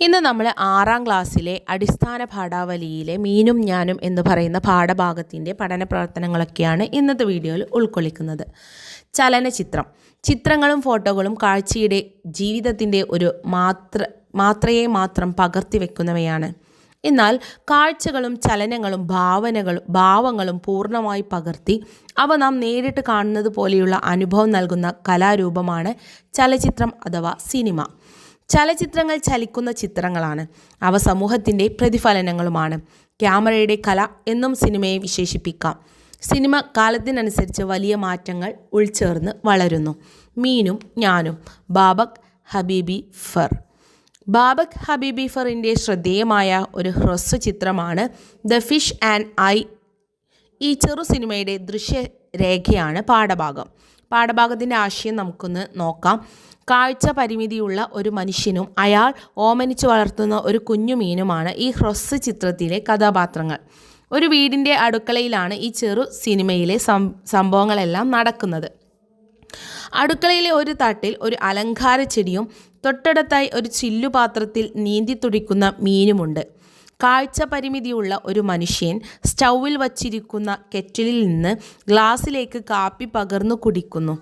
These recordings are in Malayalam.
ഇന്ന് നമ്മൾ ആറാം ക്ലാസ്സിലെ അടിസ്ഥാന പാഠാവലിയിലെ മീനും ഞാനും എന്ന് പറയുന്ന പാഠഭാഗത്തിന്റെ പഠന പ്രവർത്തനങ്ങളൊക്കെയാണ് ഇന്നത്തെ വീഡിയോയിൽ ഉൾക്കൊള്ളിക്കുന്നത്. ചലനചിത്രം. ചിത്രങ്ങളും ഫോട്ടോകളും കാഴ്ചയുടെ ജീവിതത്തിന്റെ ഒരു മാത്ര മാത്രയെ മാത്രം പകർത്തി വെക്കുന്നവയാണ്. എന്നാൽ കാഴ്ചകളും ചലനങ്ങളും ഭാവനകളും ഭാവങ്ങളും പൂർണമായി പകർത്തി അവ നാം നേരിട്ട് കാണുന്നത് പോലെയുള്ള അനുഭവം നൽകുന്ന കലാരൂപമാണ് ചലച്ചിത്രം അഥവാ സിനിമ. ചലച്ചിത്രങ്ങൾ ചലിക്കുന്ന ചിത്രങ്ങളാണ്. അവ സമൂഹത്തിന്റെ പ്രതിഫലനങ്ങളുമാണ്. ക്യാമറയുടെ കല എന്നും സിനിമയെ വിശേഷിപ്പിക്കാം. സിനിമ കാലത്തിനനുസരിച്ച് വലിയ മാറ്റങ്ങൾ ഉൾച്ചേർന്ന് വളരുന്നു. മീനും ഞാനും ബാബക് ഹബീബി ഫർ. ബാബക് ഹബീബി ഫറിന്റെ ശ്രദ്ധേയമായ ഒരു ഹ്രസ്വ ചിത്രമാണ് ദ ഫിഷ് ആൻഡ് ഐ. ഈ ചെറു സിനിമയുടെ ദൃശ്യരേഖയാണ് പാഠഭാഗം. പാഠഭാഗത്തിന്റെ ആശയം നമുക്കൊന്ന് നോക്കാം. കാഴ്ച പരിമിതിയുള്ള ഒരു മനുഷ്യനും അയാൾ ഓമനിച്ചു വളർത്തുന്ന ഒരു കുഞ്ഞു മീനുമാണ് ഈ ഹ്രസ്വ ചിത്രത്തിലെ കഥാപാത്രങ്ങൾ. ഒരു വീടിന്റെ അടുക്കളയിലാണ് ഈ ചെറു സിനിമയിലെ സംഭവങ്ങളെല്ലാം നടക്കുന്നത്. അടുക്കളയിലെ ഒരു തട്ടിൽ ഒരു അലങ്കാര ചെടിയും തൊട്ടടുത്തായി ഒരു ചില്ലുപാത്രത്തിൽ നീന്തി തുടിക്കുന്ന മീനുമുണ്ട്. കാഴ്ച പരിമിതിയുള്ള ഒരു മനുഷ്യൻ സ്റ്റൗവിൽ വച്ചിരിക്കുന്ന കെറ്റിലിൽ നിന്ന് ഗ്ലാസ്സിലേക്ക് കാപ്പി പകർന്നു കുടിക്കുന്നു.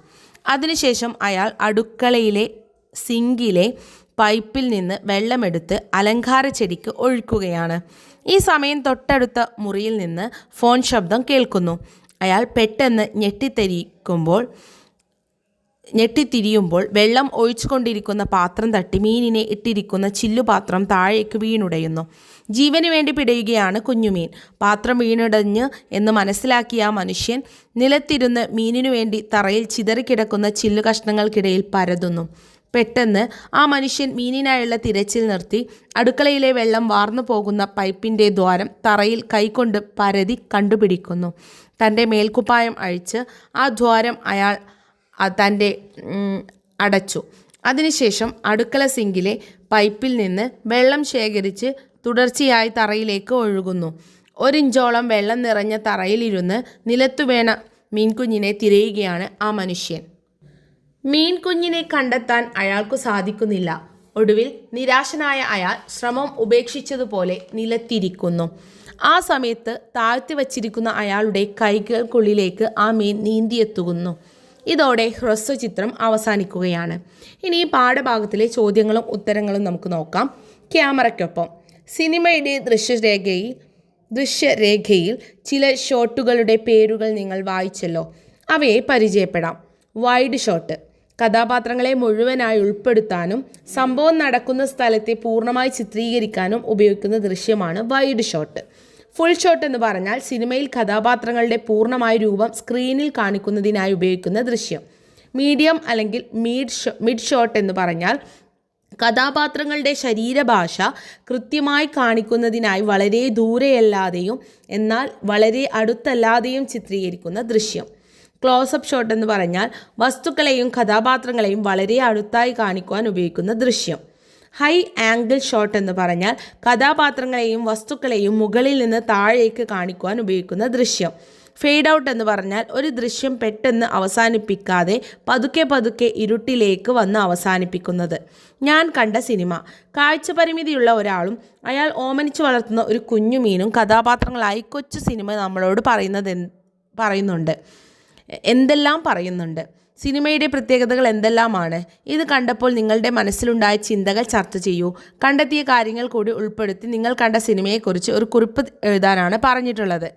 അതിനുശേഷം അയാൾ അടുക്കളയിലെ സിങ്കിലെ പൈപ്പിൽ നിന്ന് വെള്ളമെടുത്ത് അലങ്കാര ചെടിക്ക് ഒഴിക്കുകയാണ്. ഈ സമയം തൊട്ടടുത്ത മുറിയിൽ നിന്ന് ഫോൺ ശബ്ദം കേൾക്കുന്നു. അയാൾ പെട്ടെന്ന് ഞെട്ടിത്തെരിക്കുമ്പോൾ ഞെട്ടിത്തിരിയുമ്പോൾ വെള്ളം ഒഴിച്ചുകൊണ്ടിരിക്കുന്ന പാത്രം തട്ടി മീനിനെ ഇട്ടിരിക്കുന്ന ചില്ലുപാത്രം താഴേക്ക് വീണുടയുന്നു. ജീവന് വേണ്ടി പിടയുകയാണ് കുഞ്ഞുമീൻ. പാത്രം വീണുടഞ്ഞ് എന്ന് മനസ്സിലാക്കിയ ആ മനുഷ്യൻ നിലത്തിരുന്ന് മീനിനു വേണ്ടി തറയിൽ ചിതറിക്കിടക്കുന്ന ചില്ലു കഷ്ണങ്ങൾക്കിടയിൽ പരതുന്നു. പെട്ടെന്ന് ആ മനുഷ്യൻ മീനിനായുള്ള തിരച്ചിൽ നിർത്തി അടുക്കളയിലെ വെള്ളം വാർന്നു പോകുന്ന പൈപ്പിന്റെ ദ്വാരം തറയിൽ കൈകൊണ്ട് പരതി കണ്ടുപിടിക്കുന്നു. തന്റെ മേൽക്കുപ്പായം അഴിച്ച് ആ ദ്വാരം അയാൾ തന്റെ അടച്ചു. അതിനുശേഷം അടുക്കള സിങ്കിലെ പൈപ്പിൽ നിന്ന് വെള്ളം ശേഖരിച്ച് തുടർച്ചയായി തറയിലേക്ക് ഒഴുകുന്നു. ഒരിഞ്ചോളം വെള്ളം നിറഞ്ഞ തറയിലിരുന്ന് നിലത്തു വേണ മീൻകുഞ്ഞിനെ തിരയുകയാണ് ആ മനുഷ്യൻ. മീൻകുഞ്ഞിനെ കണ്ടെത്താൻ അയാൾക്ക് സാധിക്കുന്നില്ല. ഒടുവിൽ നിരാശനായ അയാൾ ശ്രമം ഉപേക്ഷിച്ചതുപോലെ നിലത്തിരിക്കുന്നു. ആ സമയത്ത് താഴ്ത്തി വച്ചിരിക്കുന്ന അയാളുടെ കൈകൾക്കുള്ളിലേക്ക് ആ മീൻ നീന്തിയെത്തുന്നു. ഇതോടെ ഹ്രസ്വ ചിത്രം അവസാനിക്കുകയാണ്. ഇനി ഈ പാഠഭാഗത്തിലെ ചോദ്യങ്ങളും ഉത്തരങ്ങളും നമുക്ക് നോക്കാം. ക്യാമറയ്ക്കൊപ്പം സിനിമയുടെ ദൃശ്യരേഖയിൽ ദൃശ്യരേഖയിൽ ചില ഷോട്ടുകളുടെ പേരുകൾ നിങ്ങൾ വായിച്ചല്ലോ. അവയെ പരിചയപ്പെടാം. Wide shot. കഥാപാത്രങ്ങളെ മുഴുവനായി ഉൾപ്പെടുത്താനും സംഭവം നടക്കുന്ന സ്ഥലത്തെ പൂർണമായി ചിത്രീകരിക്കാനും ഉപയോഗിക്കുന്ന ദൃശ്യമാണ് വൈഡ് ഷോട്ട്. ഫുൾ ഷോട്ട് എന്ന് പറഞ്ഞാൽ സിനിമയിൽ കഥാപാത്രങ്ങളുടെ പൂർണമായ രൂപം സ്ക്രീനിൽ കാണിക്കുന്നതിനായി ഉപയോഗിക്കുന്ന ദൃശ്യം. മീഡിയം അല്ലെങ്കിൽ മീഡ് മിഡ് ഷോട്ട് എന്ന് പറഞ്ഞാൽ കഥാപാത്രങ്ങളുടെ ശരീരഭാഷ കൃത്യമായി കാണിക്കുന്നതിനായി വളരെ ദൂരെയല്ലാതെയും എന്നാൽ വളരെ അടുത്തല്ലാതെയും ചിത്രീകരിക്കുന്ന ദൃശ്യം. ക്ലോസപ്പ് ഷോട്ട് എന്ന് പറഞ്ഞാൽ വസ്തുക്കളെയും കഥാപാത്രങ്ങളെയും വളരെ അടുത്തായി കാണിക്കുവാൻ ഉപയോഗിക്കുന്ന ദൃശ്യം. ഹൈ ആംഗിൾ ഷോട്ട് എന്ന് പറഞ്ഞാൽ കഥാപാത്രങ്ങളെയും വസ്തുക്കളെയും മുകളിൽ നിന്ന് താഴേക്ക് കാണിക്കുവാൻ ഉപയോഗിക്കുന്ന ദൃശ്യം. ഫെയ്ഡ് ഔട്ട് എന്ന് പറഞ്ഞാൽ ഒരു ദൃശ്യം പെട്ടെന്ന് അവസാനിപ്പിക്കാതെ പതുക്കെ പതുക്കെ ഇരുട്ടിലേക്ക് വന്ന് അവസാനിപ്പിക്കുന്നത്. ഞാൻ കണ്ട സിനിമ. കാഴ്ച പരിമിതിയുള്ള ഒരാളും അയാൾ ഓമനിച്ചു വളർത്തുന്ന ഒരു കുഞ്ഞുമീനും കഥാപാത്രങ്ങളായി കൊച്ചു സിനിമ നമ്മളോട് പറയുന്നത് പറയുന്നുണ്ട്. എന്തെല്ലാം പറയുന്നുണ്ട്? സിനിമയുടെ പ്രത്യേകതകൾ എന്തെല്ലാമാണ്? ഇത് കണ്ടപ്പോൾ നിങ്ങളുടെ മനസ്സിലുണ്ടായ ചിന്തകൾ ചർച്ച ചെയ്യൂ. കണ്ടെത്തിയ കാര്യങ്ങൾ കൂടി ഉൾപ്പെടുത്തി നിങ്ങൾ കണ്ട സിനിമയെക്കുറിച്ച് ഒരു കുറിപ്പ് എഴുതാനാണ് പറഞ്ഞിട്ടുള്ളത്.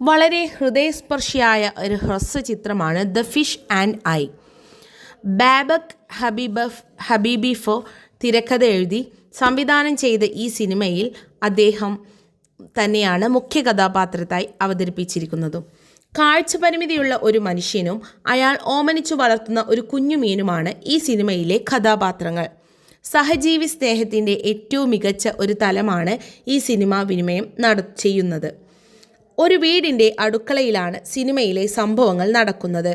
വളരെ ഹൃദയസ്പർശിയായ ഒരു ഹ്രസ്വ ചിത്രമാണ് the fish and I. Babak Habibifar Habibifar തിരക്കഥ എഴുതി സംവിധാനം ചെയ്ത ഈ സിനിമയിൽ അദ്ദേഹം തന്നെയാണ് മുഖ്യ കഥാപാത്രത്തായി അവതരിപ്പിച്ചിരിക്കുന്നതും. കാഴ്ച പരിമിതിയുള്ള ഒരു മനുഷ്യനും അയാൾ ഓമനിച്ചു വളർത്തുന്ന ഒരു കുഞ്ഞുമീനുമാണ് ഈ സിനിമയിലെ കഥാപാത്രങ്ങൾ. സഹജീവി സ്നേഹത്തിന്റെ ഏറ്റവും മികച്ച ഒരു തലമാണ് ഈ സിനിമ വിനിമയം നട ചെയ്യുന്നത്. ഒരു വീടിന്റെ അടുക്കളയിലാണ് സിനിമയിലെ സംഭവങ്ങൾ നടക്കുന്നത്.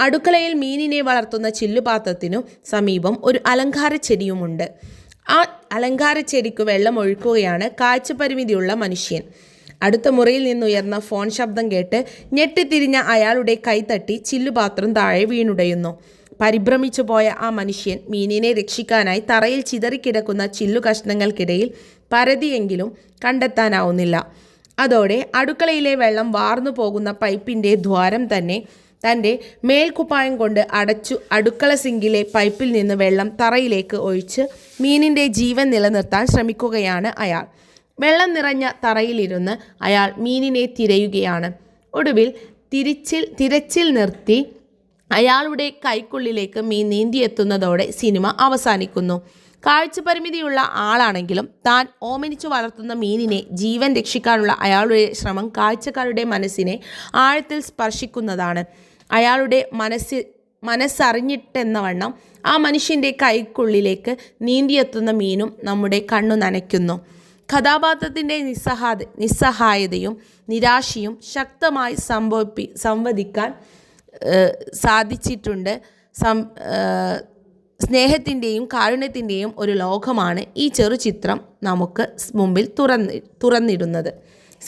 അടുക്കളയിൽ മീനിനെ വളർത്തുന്ന ചില്ലുപാത്രത്തിനു സമീപം ഒരു അലങ്കാര ചെടിയുമുണ്ട്. ആ അലങ്കാര ചെടിക്ക് വെള്ളം ഒഴുക്കുകയാണ് കാഴ്ചപരിമിതിയുള്ള മനുഷ്യൻ. അടുത്ത മുറിയിൽ നിന്നുയർന്ന ഫോൺ ശബ്ദം കേട്ട് ഞെട്ടിത്തിരിഞ്ഞ അയാളുടെ കൈത്തട്ടി ചില്ലുപാത്രം താഴെ വീണുടയുന്നു. പരിഭ്രമിച്ചു പോയ ആ മനുഷ്യൻ മീനിനെ രക്ഷിക്കാനായി തറയിൽ ചിതറിക്കിടക്കുന്ന ചില്ലു കഷ്ണങ്ങൾക്കിടയിൽ പരതിയെങ്കിലും കണ്ടെത്താനാവുന്നില്ല. അതോടെ അടുക്കളയിലെ വെള്ളം വാർന്നു പോകുന്ന പൈപ്പിന്റെ ദ്വാരം തന്നെ തന്റെ മേൽക്കുപ്പായം കൊണ്ട് അടച്ചു അടുക്കള സിങ്കിലെ പൈപ്പിൽ നിന്ന് വെള്ളം തറയിലേക്ക് ഒഴിച്ച് മീനിന്റെ ജീവൻ നിലനിർത്താൻ ശ്രമിക്കുകയാണ് അയാൾ. വെള്ളം നിറഞ്ഞ തറയിലിരുന്ന് അയാൾ മീനിനെ തിരയുകയാണ്. ഒടുവിൽ തിരിച്ചിൽ തിരച്ചിൽ നിർത്തി അയാളുടെ കൈക്കുള്ളിലേക്ക് മീൻ നീന്തിയെത്തുന്നതോടെ സിനിമ അവസാനിക്കുന്നു. കാഴ്ചപരിമിതിയുള്ള ആളാണെങ്കിലും താൻ ഓമനിച്ചു വളർത്തുന്ന മീനിനെ ജീവൻ രക്ഷിക്കാനുള്ള അയാളുടെ ശ്രമം കാഴ്ചക്കാരുടെ മനസ്സിനെ ആഴത്തിൽ സ്പർശിക്കുന്നതാണ്. അയാളുടെ മനസ്സിൽ മനസ്സറിഞ്ഞിട്ടെന്ന വണ്ണം ആ മനുഷ്യന്റെ കൈക്കുള്ളിലേക്ക് നീന്തിയെത്തുന്ന മീനും നമ്മുടെ കണ്ണു നനയ്ക്കുന്നു. കഥാപാത്രത്തിന്റെ നിസ്സഹാ നിസ്സഹായതയും നിരാശയും ശക്തമായി സംഭവിപ്പി സംവദിക്കാൻ സാധിച്ചിട്ടുണ്ട്. സം സ്നേഹത്തിന്റെയും കാരുണ്യത്തിന്റെയും ഒരു ലോകമാണ് ഈ ചെറുചിത്രം നമുക്ക് മുമ്പിൽ തുറന്ന് തുറന്നിടുന്നത്.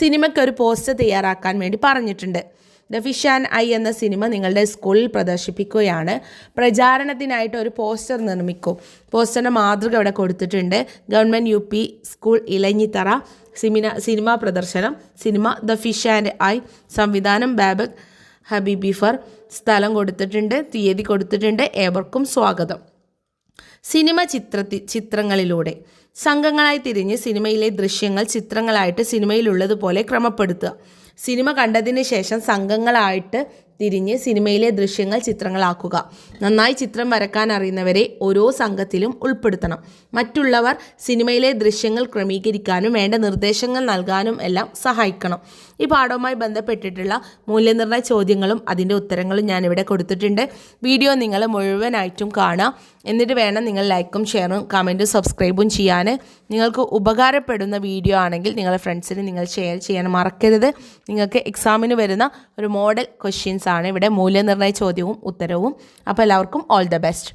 സിനിമയ്ക്ക് ഒരു പോസ്റ്റർ തയ്യാറാക്കാൻ വേണ്ടി പറഞ്ഞിട്ടുണ്ട്. ദ ഫിഷ് ആൻഡ് ഐ എന്ന സിനിമ നിങ്ങളുടെ സ്കൂളിൽ പ്രദർശിപ്പിക്കുകയാണ്. പ്രചാരണത്തിനായിട്ട് ഒരു പോസ്റ്റർ നിർമ്മിക്കും. പോസ്റ്ററിന്റെ മാതൃക ഇവിടെ കൊടുത്തിട്ടുണ്ട്. Government U P school Elanjithara. Cinema cinema പ്രദർശനം. Cinema the fish and I. സംവിധാനം ബാബക് ഹബിബിഫർ. സ്ഥലം കൊടുത്തിട്ടുണ്ട്. തീയതി കൊടുത്തിട്ടുണ്ട്. ഏവർക്കും സ്വാഗതം. സിനിമ ചിത്രത്തി ചിത്രങ്ങളിലൂടെ. സംഘങ്ങളായി തിരിഞ്ഞ് സിനിമയിലെ ദൃശ്യങ്ങൾ ചിത്രങ്ങളായിട്ട് സിനിമയിലുള്ളതുപോലെ ക്രമപ്പെടുത്തുക. സിനിമ കണ്ടതിന് ശേഷം സംഘങ്ങളായിട്ട് തിരിഞ്ഞ് സിനിമയിലെ ദൃശ്യങ്ങൾ ചിത്രങ്ങളാക്കുക. നന്നായി ചിത്രം വരക്കാൻ അറിയുന്നവരെ ഓരോ സംഘത്തിലും ഉൾപ്പെടുത്തണം. മറ്റുള്ളവർ സിനിമയിലെ ദൃശ്യങ്ങൾ ക്രമീകരിക്കാനും വേണ്ട നിർദ്ദേശങ്ങൾ നൽകാനും എല്ലാം സഹായിക്കണം. ഈ പാഠവുമായി ബന്ധപ്പെട്ടിട്ടുള്ള മൂല്യനിർണയ ചോദ്യങ്ങളും അതിന്റെ ഉത്തരങ്ങളും ഞാനിവിടെ കൊടുത്തിട്ടുണ്ട്. വീഡിയോ നിങ്ങൾ മുഴുവനായിട്ടും കാണാം എന്നിട്ട് വേണം നിങ്ങൾ ലൈക്കും ഷെയറും കമന്റും സബ്സ്ക്രൈബും ചെയ്യാൻ. നിങ്ങൾക്ക് ഉപകാരപ്പെടുന്ന വീഡിയോ ആണെങ്കിൽ നിങ്ങളുടെ ഫ്രണ്ട്സിന് നിങ്ങൾ ഷെയർ ചെയ്യാൻ മറക്കരുത്. നിങ്ങൾക്ക് എക്സാമിന് വരുന്ന ഒരു മോഡൽ ക്വസ്റ്റ്യൻസ് ആണ് ഇവിടെ മൂല്യനിർണയ ചോദ്യവും ഉത്തരവും. അപ്പോൾ എല്ലാവർക്കും ഓൾ ദ ബെസ്റ്റ്